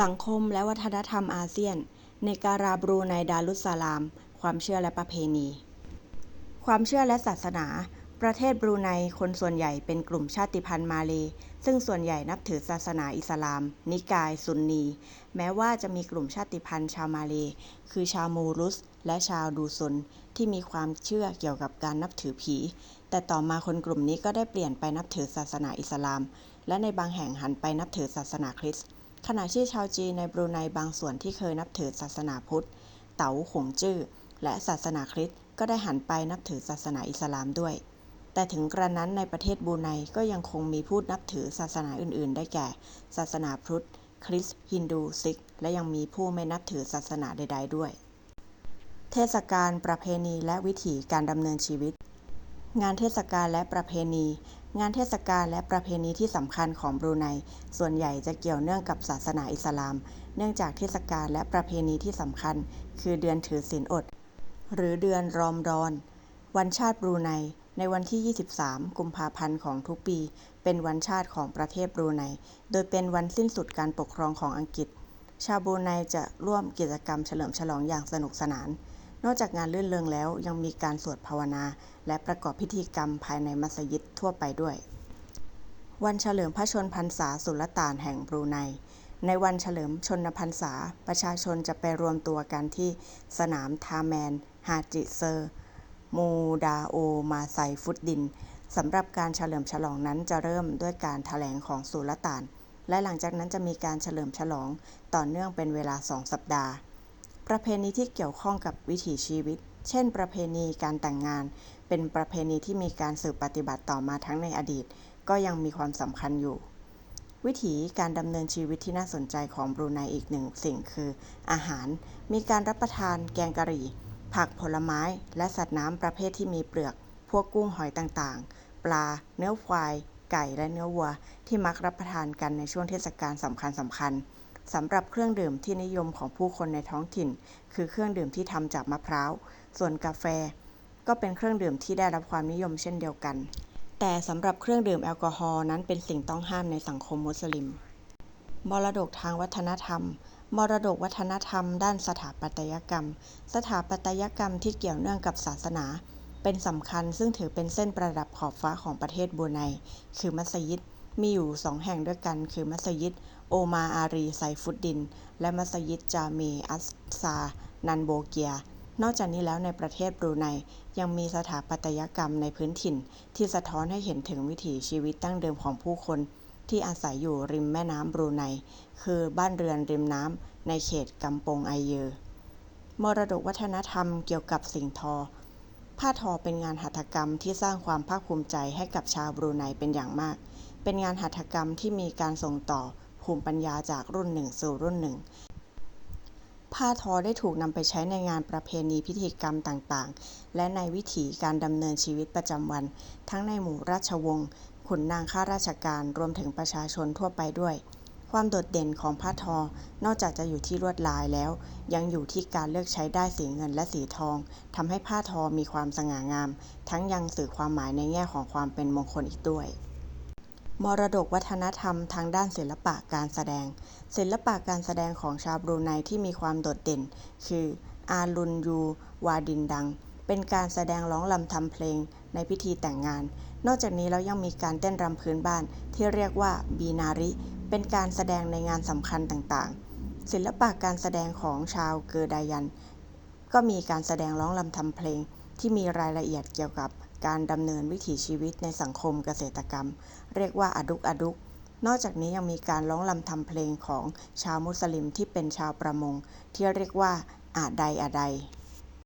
สังคมและวัฒนธรรมอาเซียน ในการาบรูไนดารุสลาม ความเชื่อและประเพณี ความเชื่อและศาสนา ประเทศบรูไนคนส่วนใหญ่เป็นกลุ่มชาติพันธุ์มาเล ซึ่งส่วนใหญ่นับถือศาสนาอิสลาม นิกาย ซุนนี แม้ว่าจะมีกลุ่มชาติพันธุ์ชาวมาเล คือชาวมูรุส และชาวดูซุน ที่มีความเชื่อเกี่ยวกับการนับถือผี แต่ต่อมาคนกลุ่มนี้ก็ได้เปลี่ยนไปนับถือศาสนาอิสลาม และในบางแห่งหันไปนับถือศาสนาคริสต์ ขณะที่ชาวจีนในบรูไนบางส่วนที่เคยนับถือศาสนาพุทธ เต๋าขงจื้อ และศาสนาคริสต์ก็ได้หันไปนับถือศาสนาอิสลามด้วย แต่ถึงกระนั้นในประเทศบรูไนก็ยังคงมีผู้นับถือศาสนาอื่น ๆ ได้แก่ ศาสนาพุทธ คริสต์ ฮินดู ซิก และยังมีผู้ไม่นับถือศาสนาใด ๆ ด้วย เทศกาลประเพณีและวิถีการดำเนินชีวิตงานเทศกาลและประเพณี งานเทศกาลและประเพณีที่สำคัญของบรูไน ส่วนใหญ่จะเกี่ยวเนื่องกับศาสนาอิสลาม เนื่องจากเทศกาลและประเพณีที่สำคัญ คือเดือนถือศีลอด หรือเดือนรอมฎอน วันชาติบรูไน ในวันที่ 23 กุมภาพันธ์ของทุกปี เป็นวันชาติของประเทศบรูไน โดยเป็นวันสิ้นสุดการปกครองของอังกฤษ ชาวบรูไนจะร่วมกิจกรรมเฉลิมฉลองอย่างสนุกสนาน นอกจากงานรื่อนเริงแล้วยังมีการสวดภาวนา และประกอบพิธีกรรมภายในมัสยิดทั่วไปด้วย วันเฉลิมพระชนพรรษาสุลต่านแห่งบรูไน ในวันเฉลิมชนพรรษา ประชาชนจะไปรวมตัวกันที่สนามทาแมน ฮาจิเซอร์ มูดาโอ มาไซฟุตดินสำหรับการเฉลิมฉลองนั้นจะเริ่มด้วยการแถลงของสุลต่าน และหลังจากนั้นจะมีการเฉลิมฉลองต่อเนื่องเป็นเวลาสองสัปดาห์ ประเพณีที่เกี่ยวข้องกับวิถีชีวิต เช่น ประเพณีการแต่งงาน เป็นประเพณีที่มีการสืบปฏิบัติต่อมาทั้งในอดีต ก็ยังมีความสำคัญอยู่ วิถีการดำเนินชีวิตที่น่าสนใจของบรูไนอีกหนึ่งสิ่งคือ อาหาร มีการรับประทาน แกงกะหรี่ ผักผลไม้ และสัตว์น้ำประเภทที่มีเปลือก พวกกุ้งหอยต่างๆ ปลา เนื้อควาย ไก่ และเนื้อวัว ที่มักรับประทานกันในช่วงเทศกาลสำคัญสำคัญ สำหรับเครื่องดื่มที่นิยมของผู้คนในท้องถิ่น คือเครื่องดื่มที่ทำจากมะพร้าว ส่วนกาแฟ ก็เป็นเครื่องดื่มที่ได้รับความนิยมเช่นเดียวกัน แต่สำหรับเครื่องดื่มแอลกอฮอล์นั้นเป็นสิ่งต้องห้ามในสังคมมุสลิม มรดกทางวัฒนธรรม มรดกวัฒนธรรม ด้านสถาปัตยกรรม สถาปัตยกรรมที่เกี่ยวเนื่องกับศาสนา เป็นสำคัญซึ่งถือเป็นเส้นประดับขอบฟ้าของประเทศบรูไน คือมัสยิด มีอยู่สองแห่งด้วยกัน คือมัสยิด โอมาอารีไซฟุดดิน และมัสยิดจาเมอัสซา นันโบเกีย นอกจากนี้แล้วในประเทศบรูไนยังมีสถาปัตยกรรมในพื้นถิ่น ที่สะท้อนให้เห็นถึงวิถีชีวิตดั้งเดิมของผู้คนที่อาศัยอยู่ริมแม่น้ำบรูไน คือบ้านเรือนริมน้ำในเขตกำปงไอเยอมรดกวัฒนธรรมเกี่ยวกับสิ่งทอ ผ้าทอเป็นงานหัตถกรรมที่สร้างความภาคภูมิใจให้กับชาวบรูไนเป็นอย่างมาก เป็นงานหัตถกรรมที่มีการส่งต่อภูมิปัญญาจากรุ่นหนึ่งสู่รุ่นหนึ่ง ผ้าทอได้ถูกนำไปใช้ในงานประเพณีพิธีกรรมต่างๆ และในวิถีการดำเนินชีวิตประจำวัน ทั้งในหมู่ราชวงศ์ขุนนางข้าราชการรวมถึงประชาชนทั่วไปด้วย ความโดดเด่นของผ้าทอ นอกจากจะอยู่ที่ลวดลายแล้ว ยังอยู่ที่การเลือกใช้ด้ายสีเงินและสีทองทำให้ผ้าทอมีความสง่างาม ทั้งยังสื่อความหมายในแง่ของความเป็นมงคลอีกด้วย มรดกวัฒนธรรมทางด้านศิลปะการแสดง ศิลปะการแสดงของชาวบรูไนที่มีความโดดเด่น คือ อารุนยู วาดินดัง เป็นการแสดงร้องรำทำเพลงในพิธีแต่งงาน นอกจากนี้แล้วยังมีการเต้นรำพื้นบ้านที่เรียกว่าบีนาริ เป็นการแสดงในงานสำคัญต่างๆ ศิลปะการแสดงของชาวเกอร์ดายัน ก็มีการแสดงร้องรำทำเพลง ที่มีรายละเอียดเกี่ยวกับการดำเนินวิถีชีวิตในสังคมเกษตรกรรม เรียกว่าอะดุกอะดุก นอกจากนี้ยังมีการร้องรำทำเพลงของชาวมุสลิมที่เป็นชาวประมง ที่เรียกว่าอาไดอาได